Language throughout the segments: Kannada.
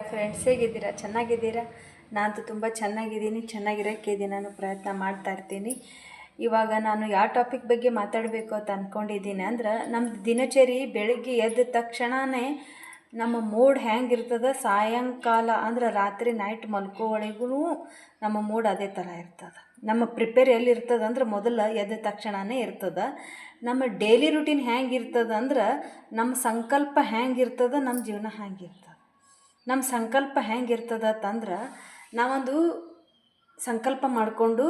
ಫ್ರೆಂಡ್ಸ್ ಹೇಗಿದ್ದೀರಾ? ಚೆನ್ನಾಗಿದ್ದೀರಾ? ನಾನು ತುಂಬ ಚೆನ್ನಾಗಿದ್ದೀನಿ. ಚೆನ್ನಾಗಿರೋಕ್ಕೆ ನಾನು ಪ್ರಯತ್ನ ಮಾಡ್ತಾ ಇರ್ತೀನಿ. ಇವಾಗ ನಾನು ಯಾವ ಟಾಪಿಕ್ ಬಗ್ಗೆ ಮಾತಾಡಬೇಕು ಅಂತ ಅಂದ್ಕೊಂಡಿದ್ದೀನಿ ಅಂದ್ರೆ ನಮ್ಮ ದಿನಚರಿ ಬೆಳಗ್ಗೆ ಎದ್ದ ತಕ್ಷಣವೇ ನಮ್ಮ ಮೂಡ್ ಹೆಂಗಿರ್ತದ? ಸಾಯಂಕಾಲ ಅಂದ್ರೆ ರಾತ್ರಿ ನೈಟ್ ಮಲ್ಕೋವರೆಗೂ ನಮ್ಮ ಮೂಡ್ ಅದೇ ಥರ ಇರ್ತದೆ. ನಮ್ಮ ಪ್ರಿಪೇರ್ ಎಲ್ಲಿ ಇರ್ತದೆ ಅಂದ್ರೆ ಮೊದಲು ಎದ್ದ ತಕ್ಷಣವೇ ಇರ್ತದೆ. ನಮ್ಮ ಡೈಲಿ ರುಟೀನ್ ಹೆಂಗಿರ್ತದೆ ಅಂದ್ರೆ, ನಮ್ಮ ಸಂಕಲ್ಪ ಹೆಂಗಿರ್ತದೆ? ನಮ್ಮ ಜೀವನ ಹೆಂಗಿರ್ತದೆ? ನಮ್ಮ ಸಂಕಲ್ಪ ಹೆಂಗಿರ್ತದ ಅಂತಂದ್ರೆ ನಾವೊಂದು ಸಂಕಲ್ಪ ಮಾಡಿಕೊಂಡು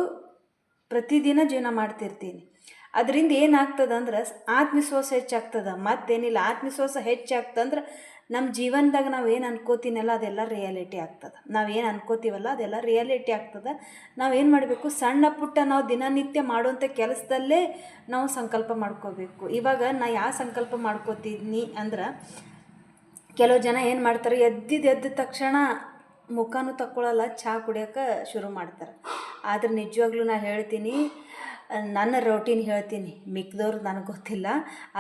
ಪ್ರತಿದಿನ ಜೀವನ ಮಾಡ್ತಿರ್ತೀನಿ. ಅದರಿಂದ ಏನಾಗ್ತದೆ ಅಂದ್ರೆ ಆತ್ಮವಿಶ್ವಾಸ ಹೆಚ್ಚಾಗ್ತದೆ. ಮತ್ತೇನಿಲ್ಲ, ಆತ್ಮವಿಶ್ವಾಸ ಹೆಚ್ಚಾಗ್ತಂದ್ರೆ ನಮ್ಮ ಜೀವನದಾಗ ನಾವು ಏನು ಅನ್ಕೋತೀನಲ್ಲ ಅದೆಲ್ಲ ರಿಯಾಲಿಟಿ ಆಗ್ತದೆ. ಏನು ಅನ್ಕೋತೀವಲ್ಲ ಅದೆಲ್ಲ ರಿಯಾಲಿಟಿ ಆಗ್ತದೆ. ನಾವು ಏನು ಮಾಡಬೇಕು, ಸಣ್ಣ ಪುಟ್ಟ ನಾವು ದಿನನಿತ್ಯ ಮಾಡುವಂಥ ಕೆಲಸದಲ್ಲೇ ನಾವು ಸಂಕಲ್ಪ ಮಾಡ್ಕೋಬೇಕು. ಇವಾಗ ನಾ ಯಾವ ಸಂಕಲ್ಪ ಮಾಡ್ಕೋತೀನಿ ಅಂದ್ರೆ ಕೆಲವು ಜನ ಏನು ಮಾಡ್ತಾರೆ ಎದ್ದಿದ್ದು ಎದ್ದ ತಕ್ಷಣ ಮುಖನೂ ತಕ್ಕೊಳ್ಳಲ್ಲ ಚಹಾ ಕುಡಿಯೋಕೆ ಶುರು ಮಾಡ್ತಾರೆ. ಆದ್ರೆ ನಿಜವಾಗ್ಲೂ ನಾನು ಹೇಳ್ತೀನಿ, ನನ್ನ ರೊಟೀನ್ ಹೇಳ್ತೀನಿ. ಮಿಕ್ದವ್ರು ನನಗೆ ಗೊತ್ತಿಲ್ಲ,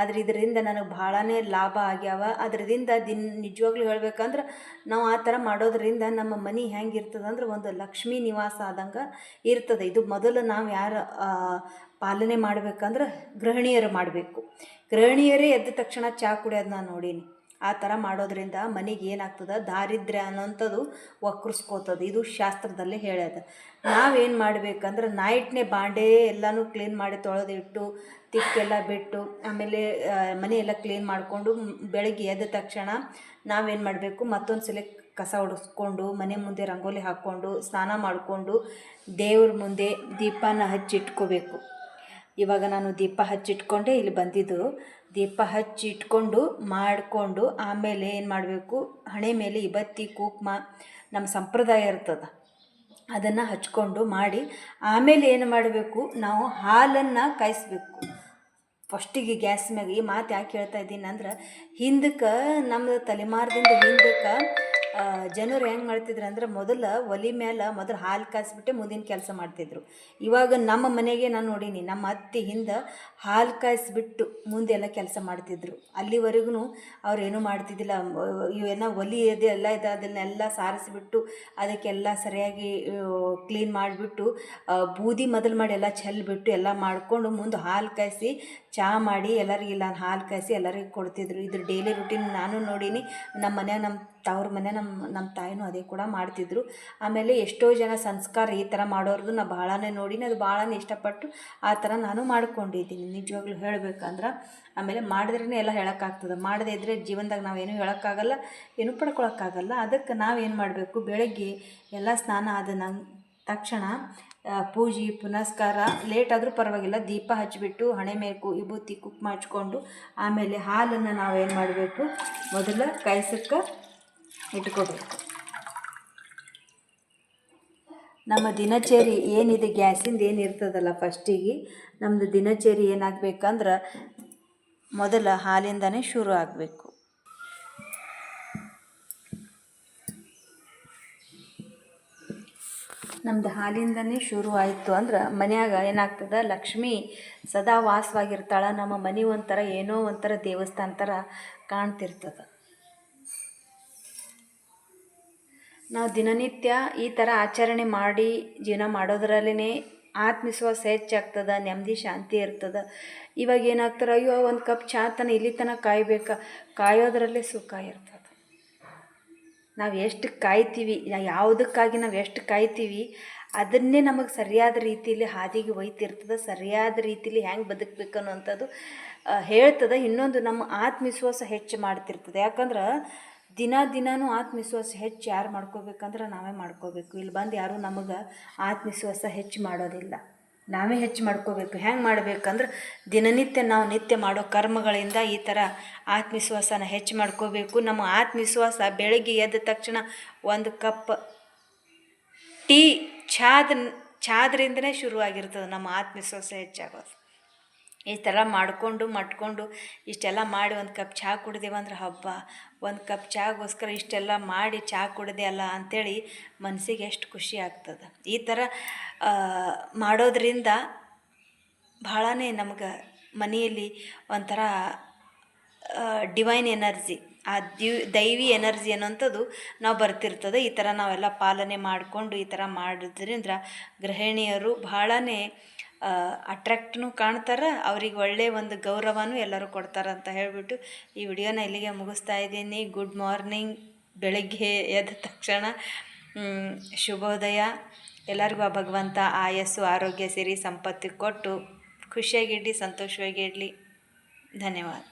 ಆದರೆ ಇದರಿಂದ ನನಗೆ ಭಾಳನೇ ಲಾಭ ಆಗ್ಯಾವ. ಅದರಿಂದ ದಿನ ನಿಜವಾಗ್ಲೂ ಹೇಳ್ಬೇಕಂದ್ರೆ ನಾವು ಆ ಥರ ಮಾಡೋದ್ರಿಂದ ನಮ್ಮ ಮನೆ ಹೆಂಗೆ ಅಂದ್ರೆ ಒಂದು ಲಕ್ಷ್ಮೀ ನಿವಾಸ ಆದಂಗೆ ಇರ್ತದೆ. ಇದು ಮೊದಲು ನಾವು ಯಾರು ಪಾಲನೆ ಮಾಡ್ಬೇಕಂದ್ರೆ ಗೃಹಿಣಿಯರು ಮಾಡಬೇಕು. ಗೃಹಿಣಿಯರೇ ಎದ್ದ ತಕ್ಷಣ ಚಹಾ ಕುಡಿಯೋದು ನಾನು ನೋಡೀನಿ. ಆ ಥರ ಮಾಡೋದ್ರಿಂದ ಮನೆಗೆ ಏನಾಗ್ತದೆ? ದಾರಿದ್ರ್ಯ ಅನ್ನೋಂಥದ್ದು ವಕ್ರಿಸ್ಕೋತದೆ. ಇದು ಶಾಸ್ತ್ರದಲ್ಲಿ ಹೇಳ್ಯದ. ನಾವೇನು ಮಾಡ್ಬೇಕಂದ್ರೆ ನೈಟ್ನೇ ಬಾಂಡೆ ಎಲ್ಲನೂ ಕ್ಲೀನ್ ಮಾಡಿ ತೊಳೆದಿಟ್ಟು, ತಿಕ್ಕೆಲ್ಲ ಬಿಟ್ಟು, ಆಮೇಲೆ ಮನೆಯೆಲ್ಲ ಕ್ಲೀನ್ ಮಾಡಿಕೊಂಡು ಬೆಳಗ್ಗೆ ಎದ್ದ ತಕ್ಷಣ ನಾವೇನು ಮಾಡಬೇಕು? ಮತ್ತೊಂದು ಸಲ ಕಸ ಹೊಡೆಸ್ಕೊಂಡು ಮನೆ ಮುಂದೆ ರಂಗೋಲಿ ಹಾಕ್ಕೊಂಡು, ಸ್ನಾನ ಮಾಡಿಕೊಂಡು ದೇವ್ರ ಮುಂದೆ ದೀಪನ ಹಚ್ಚಿಟ್ಕೋಬೇಕು. ಇವಾಗ ನಾನು ದೀಪ ಹಚ್ಚಿಟ್ಕೊಂಡೆ ಇಲ್ಲಿ ಬಂದಿದ್ದು. ದೀಪ ಹಚ್ಚಿಟ್ಕೊಂಡು ಮಾಡಿಕೊಂಡು ಆಮೇಲೆ ಏನು ಮಾಡಬೇಕು? ಹಣೆ ಮೇಲೆ ಇಬತ್ತಿ ಕುಕ್ಮ ನಮ್ಮ ಸಂಪ್ರದಾಯ ಇರ್ತದೆ. ಅದನ್ನು ಹಚ್ಕೊಂಡು ಮಾಡಿ ಆಮೇಲೆ ಏನು ಮಾಡಬೇಕು? ನಾವು ಹಾಲನ್ನು ಕಾಯಿಸ್ಬೇಕು. ಫಸ್ಟಿಗೆ ಗ್ಯಾಸ್ ಮ್ಯಾಗ ಈ ಮಾತು ಯಾಕೆ ಹೇಳ್ತಾ ಇದ್ದೀನಿ ಅಂದ್ರೆ ಹಿಂದಕ್ಕೆ ನಮ್ಮ ತಲೆಮಾರದಿಂದ ಹಿಂದಕ್ಕೆ ಜನರು ಹೆಂಗೆ ಮಾಡ್ತಿದ್ರು ಅಂದ್ರೆ ಮೊದಲು ಒಲಿ ಮೇಲೆ ಮೊದಲು ಹಾಲು ಕಾಯಿಸ್ಬಿಟ್ಟೆ ಮುಂದಿನ ಕೆಲಸ ಮಾಡ್ತಿದ್ರು. ಇವಾಗ ನಮ್ಮ ಮನೆಗೆ ನಾನು ನೋಡೀನಿ, ನಮ್ಮ ಅತ್ತೆ ಹಿಂದೆ ಹಾಲು ಕಾಯಿಸ್ಬಿಟ್ಟು ಮುಂದೆಲ್ಲ ಕೆಲಸ ಮಾಡ್ತಿದ್ರು. ಅಲ್ಲಿವರೆಗೂ ಅವ್ರು ಏನೂ ಮಾಡ್ತಿದ್ದಿಲ್ಲ. ಇವೆಲ್ಲ ಒಲಿ ಇದೆ ಎಲ್ಲ ಇದೆ ಅದನ್ನೆಲ್ಲ ಸಾರಿಸ್ಬಿಟ್ಟು ಅದಕ್ಕೆಲ್ಲ ಸರಿಯಾಗಿ ಕ್ಲೀನ್ ಮಾಡಿಬಿಟ್ಟು ಬೂದಿ ಮೊದಲು ಮಾಡಿ ಎಲ್ಲ ಚೆಲ್ಬಿಟ್ಟು ಎಲ್ಲ ಮಾಡಿಕೊಂಡು ಮುಂದೆ ಹಾಲು ಕಾಯಿಸಿ ಚಹಾ ಮಾಡಿ ಎಲ್ಲರಿಗೆ ಇಲ್ಲ ಹಾಲು ಕಾಯಿಸಿ ಎಲ್ಲರಿಗೆ ಕೊಡ್ತಿದ್ರು. ಇದ್ರ ಡೈಲಿ ರುಟೀನ್ ನಾನು ನೋಡೀನಿ. ನಮ್ಮ ಮನ್ಯಾಗ ನಮ್ಮ ತವ್ರ ಮನೆ ನಮ್ಮ ನಮ್ಮ ತಾಯಿನೂ ಅದೇ ಕೂಡ ಮಾಡ್ತಿದ್ರು. ಆಮೇಲೆ ಎಷ್ಟೋ ಜನ ಸಂಸ್ಕಾರ ಈ ಥರ ಮಾಡೋರ್ದು ನಾ ಭಾಳನೇ ನೋಡಿನಿ, ಅದು ಭಾಳನೇ ಇಷ್ಟಪಟ್ಟು ಆ ಥರ ನಾನು ಮಾಡ್ಕೊಂಡಿದ್ದೀನಿ. ನಿಜವಾಗ್ಲೂ ಹೇಳಬೇಕಂದ್ರೆ, ಆಮೇಲೆ ಮಾಡಿದ್ರೇ ಎಲ್ಲ ಹೇಳೋಕ್ಕಾಗ್ತದೆ. ಮಾಡದೇ ಇದ್ದರೆ ಜೀವನದಾಗ ನಾವೇನು ಹೇಳೋಕ್ಕಾಗಲ್ಲ, ಏನು ಪಡ್ಕೊಳೋಕ್ಕಾಗಲ್ಲ. ಅದಕ್ಕೆ ನಾವೇನು ಮಾಡಬೇಕು? ಬೆಳಗ್ಗೆ ಎಲ್ಲ ಸ್ನಾನ ಆದ ನಂಗೆ ತಕ್ಷಣ ಪೂಜೆ, ಪುನಸ್ಕಾರ ಲೇಟ್ ಆದರೂ ಪರವಾಗಿಲ್ಲ. ದೀಪ ಹಚ್ಚಿಬಿಟ್ಟು ಹಣೆ ಮೇಲೆ ಕು ವಿಭೂತಿ, ಕುಕ್ಮ ಹಚ್ಕೊಂಡು ಆಮೇಲೆ ಹಾಲನ್ನು ನಾವೇನು ಮಾಡಬೇಕು? ಮೊದಲು ಕಾಯ್ಸಕ್ಕೆ ಇಟ್ಕೋಬೇಕು. ನಮ್ಮ ದಿನಚರಿ ಏನಿದೆ? ಗ್ಯಾಸಿಂದ ಏನು ಇರ್ತದಲ್ಲ ಫಸ್ಟಿಗೆ? ನಮ್ಮದು ದಿನಚರಿ ಏನಾಗಬೇಕಂದ್ರೆ ಮೊದಲ ಹಾಲಿಂದನೇ ಶುರು ಆಗಬೇಕು. ನಮ್ದು ಹಾಲಿಂದನೇ ಶುರು ಆಯಿತು ಅಂದ್ರೆ ಮನ್ಯಾಗ ಏನಾಗ್ತದೆ? ಲಕ್ಷ್ಮಿ ಸದಾ ವಾಸವಾಗಿರ್ತಾಳೆ. ನಮ್ಮ ಮನೆ ಒಂಥರ ಏನೋ ಒಂಥರ ದೇವಸ್ಥಾನ ಥರ ಕಾಣ್ತಿರ್ತದೆ. ನಾವು ದಿನನಿತ್ಯ ಈ ಥರ ಆಚರಣೆ ಮಾಡಿ ಜೀವನ ಮಾಡೋದ್ರಲ್ಲೇ ಆತ್ಮವಿಶ್ವಾಸ ಹೆಚ್ಚಾಗ್ತದೆ ನೆಮ್ಮದಿ ಶಾಂತಿ ಇರ್ತದೆ. ಇವಾಗ ಏನಾಗ್ತಾರೆ ಅಯ್ಯೋ ಒಂದು ಕಪ್ ಚಹಾ ತನ ಇಲ್ಲಿ ತನಕ ಕಾಯ್ಬೇಕಾ. ಕಾಯೋದ್ರಲ್ಲೇ ಸುಖ ಇರ್ತದೆ. ನಾವು ಎಷ್ಟು ಕಾಯ್ತೀವಿ ಯಾವುದಕ್ಕಾಗಿ ನಾವು ಎಷ್ಟು ಕಾಯ್ತೀವಿ ಅದನ್ನೇ ನಮಗೆ ಸರಿಯಾದ ರೀತಿಯಲ್ಲಿ ಹಾದಿಗೆ ಒಯ್ತಿರ್ತದೆ ಸರಿಯಾದ ರೀತಿಯಲ್ಲಿ ಹೆಂಗೆ ಬದುಕಬೇಕು ಅನ್ನೋವಂಥದ್ದು ಆ, ಹೇಳ್ತದೆ. ಇನ್ನೊಂದು ನಮ್ಮ ಆತ್ಮವಿಶ್ವಾಸ ಹೆಚ್ಚು ಮಾಡ್ತಿರ್ತದೆ. ಯಾಕಂದ್ರೆ ದಿನ ದಿನಾನೂ ಆತ್ಮವಿಶ್ವಾಸ ಹೆಚ್ಚು ಯಾರು ಮಾಡ್ಕೋಬೇಕಂದ್ರೆ ನಾವೇ ಮಾಡ್ಕೋಬೇಕು. ಇಲ್ಲಿ ಬಂದು ಯಾರೂ ನಮಗೆ ಆತ್ಮವಿಶ್ವಾಸ ಹೆಚ್ಚು ಮಾಡೋದಿಲ್ಲ. ನಾವೇ ಹೆಚ್ಚು ಮಾಡ್ಕೋಬೇಕು. ಹೆಂಗೆ ಮಾಡ್ಬೇಕಂದ್ರೆ ದಿನನಿತ್ಯ ನಾವು ನಿತ್ಯ ಮಾಡೋ ಕರ್ಮಗಳಿಂದ ಈ ಥರ ಆತ್ಮವಿಶ್ವಾಸನ ಹೆಚ್ಚು ಮಾಡ್ಕೋಬೇಕು. ನಮ್ಮ ಆತ್ಮವಿಶ್ವಾಸ ಬೆಳಗ್ಗೆ ಎದ್ದ ತಕ್ಷಣ ಒಂದು ಕಪ್ ಟೀ ಚಾದ, ಚಾದ್ರಿಂದನೇ ಶುರುವಾಗಿರ್ತದೆ. ನಮ್ಮ ಆತ್ಮವಿಶ್ವಾಸ ಹೆಚ್ಚಾಗೋದು. ಈ ಥರ ಮಾಡಿಕೊಂಡು ಮಟ್ಕೊಂಡು ಇಷ್ಟೆಲ್ಲ ಮಾಡಿ ಒಂದು ಕಪ್ ಚಹಾ ಕುಡ್ದೇವಂದ್ರೆ ಹಬ್ಬ, ಒಂದು ಕಪ್ ಚಹಾಗೋಸ್ಕರ ಇಷ್ಟೆಲ್ಲ ಮಾಡಿ ಚಹಾ ಕುಡ್ದೆ ಅಲ್ಲ ಅಂಥೇಳಿ ಮನಸ್ಸಿಗೆ ಎಷ್ಟು ಖುಷಿ ಆಗ್ತದೆ. ಈ ಥರ ಮಾಡೋದ್ರಿಂದ ಭಾಳನೇ ನಮ್ಗೆ ಮನೆಯಲ್ಲಿ ಒಂಥರ ಡಿವೈನ್ ಎನರ್ಜಿ ಆ ದಿವ್, ದೈವಿ ಎನರ್ಜಿ ಅನ್ನೋಂಥದ್ದು ನಾವು ಬರ್ತಿರ್ತದೆ. ಈ ಥರ ನಾವೆಲ್ಲ ಪಾಲನೆ ಮಾಡಿಕೊಂಡು ಈ ಥರ ಮಾಡೋದ್ರಿಂದ ಗೃಹಿಣಿಯರು ಭಾಳನೇ ಅಟ್ರಾಕ್ಟ್ನು ಕಾಣ್ತಾರೆ, ಅವ್ರಿಗೆ ಒಳ್ಳೆಯ ಒಂದು ಗೌರವನೂ ಎಲ್ಲರೂ ಕೊಡ್ತಾರೆ ಅಂತ ಹೇಳಿಬಿಟ್ಟು ಈ ವಿಡಿಯೋನ ಇಲ್ಲಿಗೆ ಮುಗಿಸ್ತಾ ಇದ್ದೀನಿ. ಗುಡ್ ಮಾರ್ನಿಂಗ್ ಬೆಳಗ್ಗೆ ಎದ್ದ ತಕ್ಷಣ ಶುಭೋದಯ. ಎಲ್ಲರಿಗೂ ಆ ಭಗವಂತ ಆಯಸ್ಸು, ಆರೋಗ್ಯ ಸಿರಿ ಸಂಪತ್ತು ಕೊಟ್ಟು ಖುಷಿಯಾಗಿಡಲಿ ಸಂತೋಷವಾಗಿಡಲಿ ಧನ್ಯವಾದ.